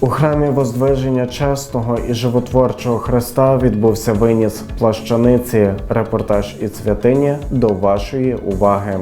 У храмі Воздвиження Чесного і Животворчого Христа відбувся виніс плащаниці. Репортаж із святині до вашої уваги.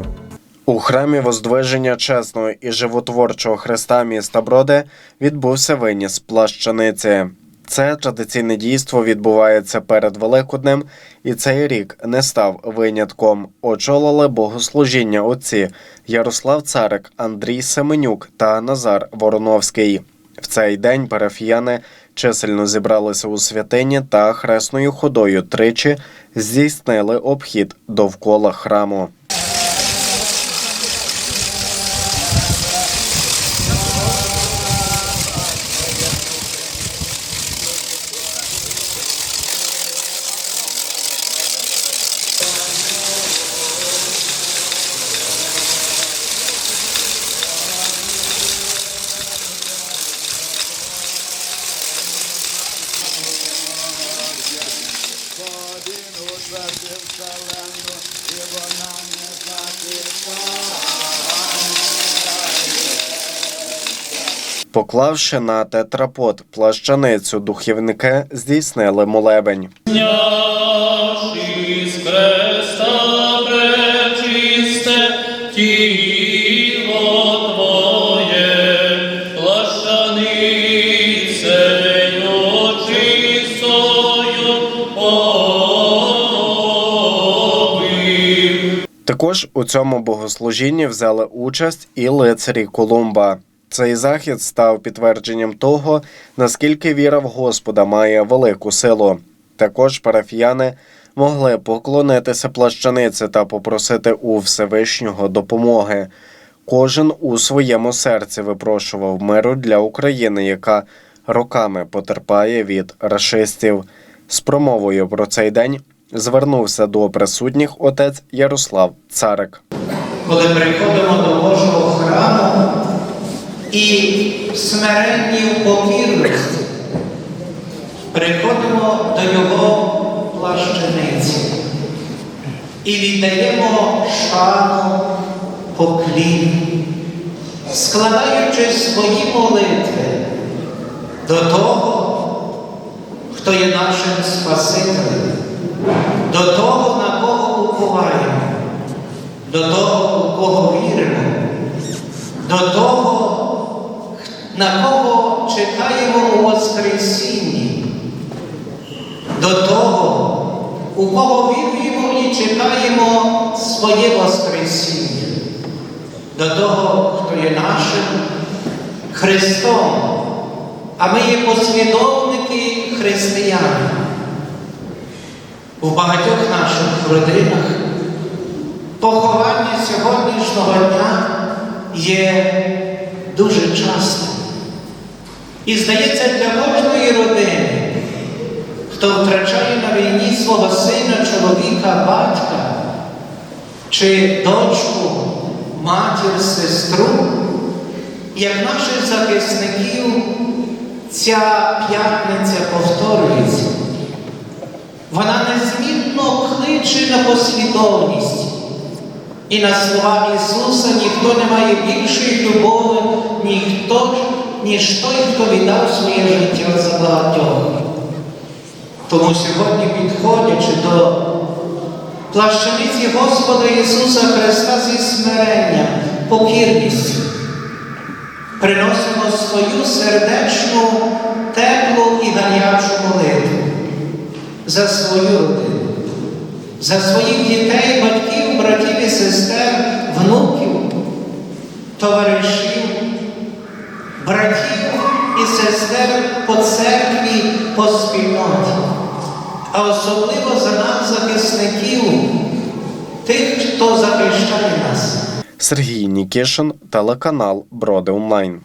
У храмі Воздвиження Чесного і Животворчого Христа міста Броди відбувся виніс плащаниці. Це традиційне дійство відбувається перед Великоднем, і цей рік не став винятком. Очолили богослужіння отці Ярослав Царик, Андрій Семенюк та Назар Вороновський. В цей день парафіяни чисельно зібралися у святині та хресною ходою тричі здійснили обхід довкола храму. Поклавши на тетрапот плащаницю, духівники здійснили молебень. Також у цьому богослужінні взяли участь і лицарі Колумба. Цей захід став підтвердженням того, наскільки віра в Господа має велику силу. Також парафіяни могли поклонитися плащаниці та попросити у Всевишнього допомоги. Кожен у своєму серці випрошував миру для України, яка роками потерпає від рашистів. З промовою про цей день звернувся до присутніх отець Ярослав Царик. коли приходимо до Божого храму і в покірності, приходимо до Його плащаниці і віддаємо шану поклін, складаючи свої молитви до того, хто є нашим Спасителем, до того, на кого уповаємо до того, у кого віримо, до того, на кого чекаємо у Воскресінні, до того, у кого віруємо і чекаємо своє Воскресіння, до того, хто є нашим Христом, а ми є послідовники християни. У багатьох наших родинах поховання сьогоднішнього дня є дуже часто. І здається, для кожної родини, хто втрачає на війні свого сина, чоловіка, батька, чи дочку, матір, сестру, як наших захисників, ця п'ятниця повторюється. Вона незмінно на послідовність. І на слова Ісуса ніхто не має більшої любові, ніхто, ніж той, хто віддав своє життя за багатьох. Тому сьогодні, підходячи до плащаниці Господа Ісуса Христа зі смиренням, покірністю, приносимо свою сердечну, теплу і гарячу молитву за свою родину, за своїх дітей, батьків, братів і сестер, внуків, товаришів, братів і сестер по церкві, по спільноті, а особливо за нас, захисників, тих, хто захищає нас. Сергій Нікішин, телеканал Броди Онлайн.